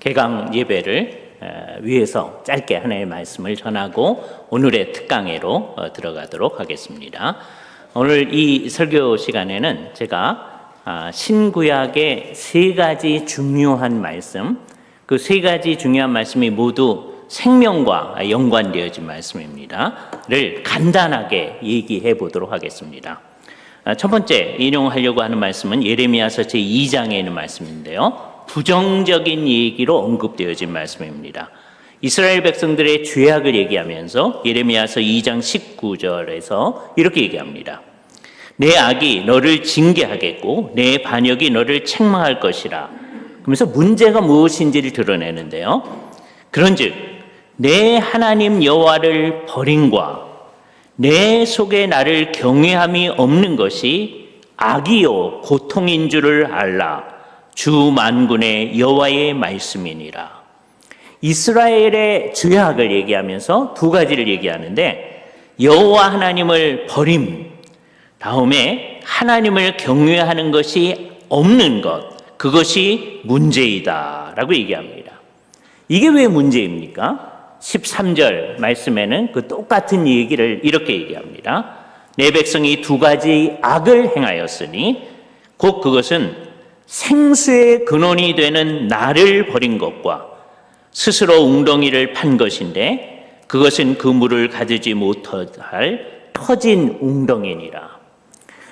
개강 예배를 어, 위해서 짧게 하나의 말씀을 전하고 오늘의 특강회로 어, 들어가도록 하겠습니다. 오늘 이 설교 시간에는 제가 아, 신구약의 세 가지 중요한 말씀, 그 세 가지 중요한 말씀이 모두 생명과 연관되어진 말씀입니다.를 간단하게 얘기해 보도록 하겠습니다. 아, 첫 번째 인용하려고 하는 말씀은 예레미야서 제 2장에 있는 말씀인데요. 부정적인 얘기로 언급되어진 말씀입니다. 이스라엘 백성들의 죄악을 얘기하면서 예레미야서 2장 19절에서 이렇게 얘기합니다. 내 악이 너를 징계하겠고 내 반역이 너를 책망할 것이라. 그러면서 문제가 무엇인지를 드러내는데요. 그런즉 내 하나님 여호와를 버림과 내 속에 나를 경외함이 없는 것이 악이요 고통인 줄을 알라. 주 만군의 여호와의 말씀이니라. 이스라엘의 죄악을 얘기하면서 두 가지를 얘기하는데 여호와 하나님을 버림 다음에 하나님을 경외하는 것이 없는 것 그것이 문제이다라고 얘기합니다. 이게 왜 문제입니까? 13절 말씀에는 그 똑같은 얘기를 이렇게 얘기합니다. 내 백성이 두 가지 악을 행하였으니 곧 그것은 생수의 근원이 되는 나를 버린 것과 스스로 웅덩이를 판 것인데 그것은 그 물을 가두지 못할 터진 웅덩이니라.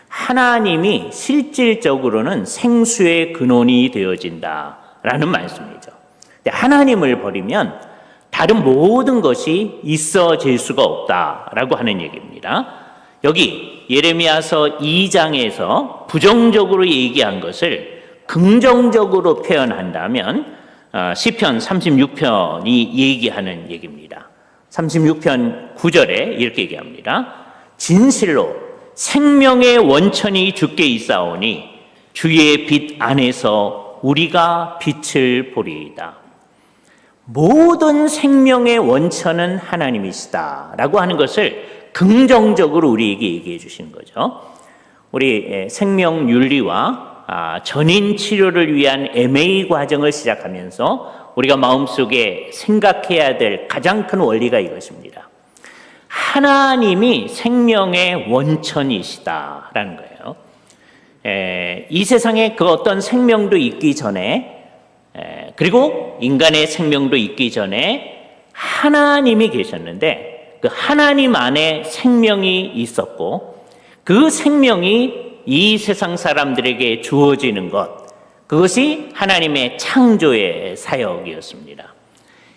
하나님이 실질적으로는 생수의 근원이 되어진다 라는 말씀이죠. 하나님을 버리면 다른 모든 것이 있어질 수가 없다 라고 하는 얘기입니다. 여기 예레미야서 2장에서 부정적으로 얘기한 것을 긍정적으로 표현한다면 어, 시편 36편이 얘기하는 얘기입니다. 36편 9절에 이렇게 얘기합니다. 진실로 생명의 원천이 주께 있사오니 주의 빛 안에서 우리가 빛을 보리이다. 모든 생명의 원천은 하나님이시다 라고 하는 것을 긍정적으로 우리에게 얘기해 주시는 거죠. 우리 생명 윤리와 아, 전인 치료를 위한 MA 과정을 시작하면서 우리가 마음속에 생각해야 될 가장 큰 원리가 이것입니다. 하나님이 생명의 원천이시다라는 거예요. 에, 이 세상에 그 어떤 생명도 있기 전에 에, 그리고 인간의 생명도 있기 전에 하나님이 계셨는데 그 하나님 안에 생명이 있었고 그 생명이 이 세상 사람들에게 주어지는 것, 그것이 하나님의 창조의 사역이었습니다.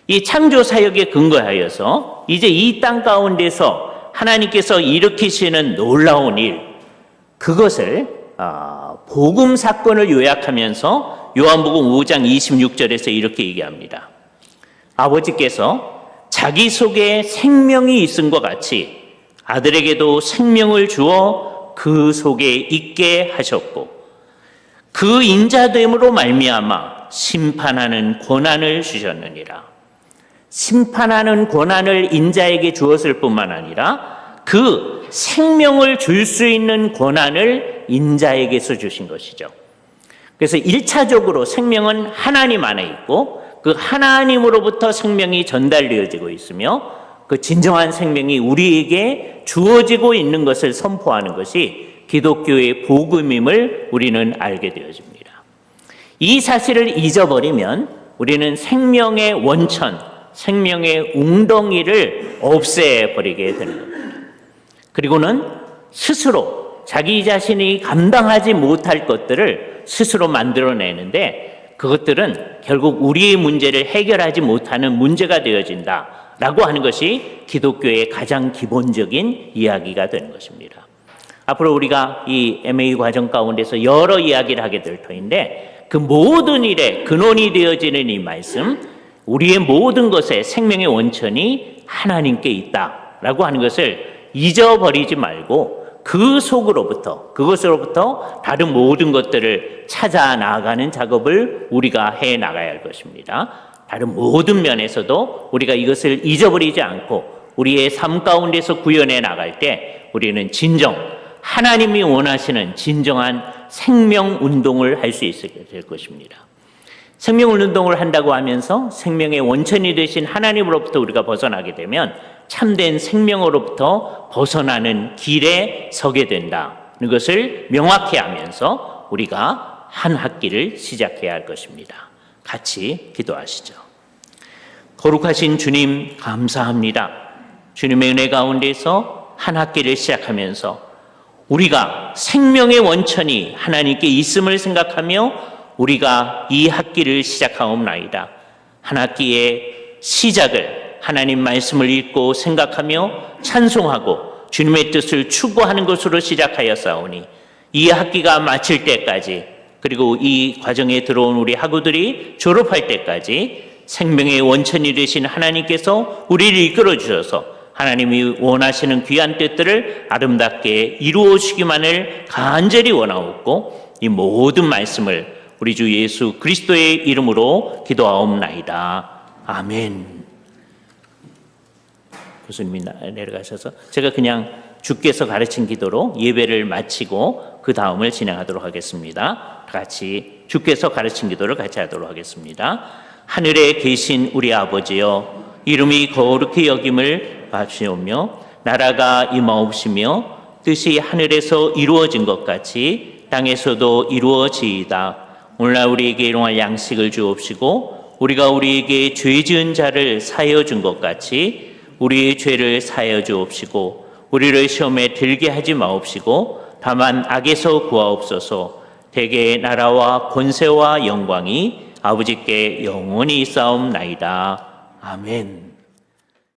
이 창조 사역에 근거하여서 이제 이 땅 가운데서 하나님께서 일으키시는 놀라운 일, 그것을 아, 복음 사건을 요약하면서 요한복음 5장 26절에서 이렇게 얘기합니다. 아버지께서 자기 속에 생명이 있음과 같이 아들에게도 생명을 주어 그 속에 있게 하셨고 그 인자됨으로 말미암아 심판하는 권한을 주셨느니라. 심판하는 권한을 인자에게 주었을 뿐만 아니라 그 생명을 줄 수 있는 권한을 인자에게서 주신 것이죠. 그래서 1차적으로 생명은 하나님 안에 있고 그 하나님으로부터 생명이 전달되어지고 있으며 그 진정한 생명이 우리에게 주어지고 있는 것을 선포하는 것이 기독교의 복음임을 우리는 알게 되어집니다. 이 사실을 잊어버리면 우리는 생명의 원천, 생명의 웅덩이를 없애버리게 되는 겁니다. 그리고는 스스로 자기 자신이 감당하지 못할 것들을 스스로 만들어내는데 그것들은 결국 우리의 문제를 해결하지 못하는 문제가 되어진다. 라고 하는 것이 기독교의 가장 기본적인 이야기가 되는 것입니다. 앞으로 우리가 이 MA 과정 가운데서 여러 이야기를 하게 될 터인데 그 모든 일에 근원이 되어지는 이 말씀, 우리의 모든 것에 생명의 원천이 하나님께 있다라고 하는 것을 잊어버리지 말고 그 속으로부터 그것으로부터 다른 모든 것들을 찾아 나가는 작업을 우리가 해 나가야 할 것입니다. 다른 모든 면에서도 우리가 이것을 잊어버리지 않고 우리의 삶 가운데서 구현해 나갈 때 우리는 진정 하나님이 원하시는 진정한 생명 운동을 할 수 있게 될 것입니다. 생명 운동을 한다고 하면서 생명의 원천이 되신 하나님으로부터 우리가 벗어나게 되면 참된 생명으로부터 벗어나는 길에 서게 된다는 것을 명확히 하면서 우리가 한 학기를 시작해야 할 것입니다. 같이 기도하시죠. 거룩하신 주님 감사합니다. 주님의 은혜 가운데서 한 학기를 시작하면서 우리가 생명의 원천이 하나님께 있음을 생각하며 우리가 이 학기를 시작하옵나이다. 한 학기의 시작을 하나님 말씀을 읽고 생각하며 찬송하고 주님의 뜻을 추구하는 것으로 시작하여 싸우니 이 학기가 마칠 때까지 그리고 이 과정에 들어온 우리 학우들이 졸업할 때까지 생명의 원천이 되신 하나님께서 우리를 이끌어 주셔서 하나님이 원하시는 귀한 뜻들을 아름답게 이루어 주기만을 간절히 원하옵고 이 모든 말씀을 우리 주 예수 그리스도의 이름으로 기도하옵나이다. 아멘. 교수님이 나- 내려가셔서 제가 그냥 주께서 가르친 기도로 예배를 마치고 그 다음을 진행하도록 하겠습니다. 다 같이 주께서 가르친 기도를 같이 하도록 하겠습니다. 하늘에 계신 우리 아버지여 이름이 거룩히 여김을 받으시오며 나라가 임하옵시며 뜻이 하늘에서 이루어진 것 같이 땅에서도 이루어지이다. 오늘날 우리에게 일용할 양식을 주옵시고 우리가 우리에게 죄 지은 자를 사하여 준 것 같이 우리의 죄를 사하여 주옵시고 우리를 시험에 들게 하지 마옵시고 다만 악에서 구하옵소서 대개 나라와 권세와 영광이 아버지께 영원히 싸움나이다. 아멘.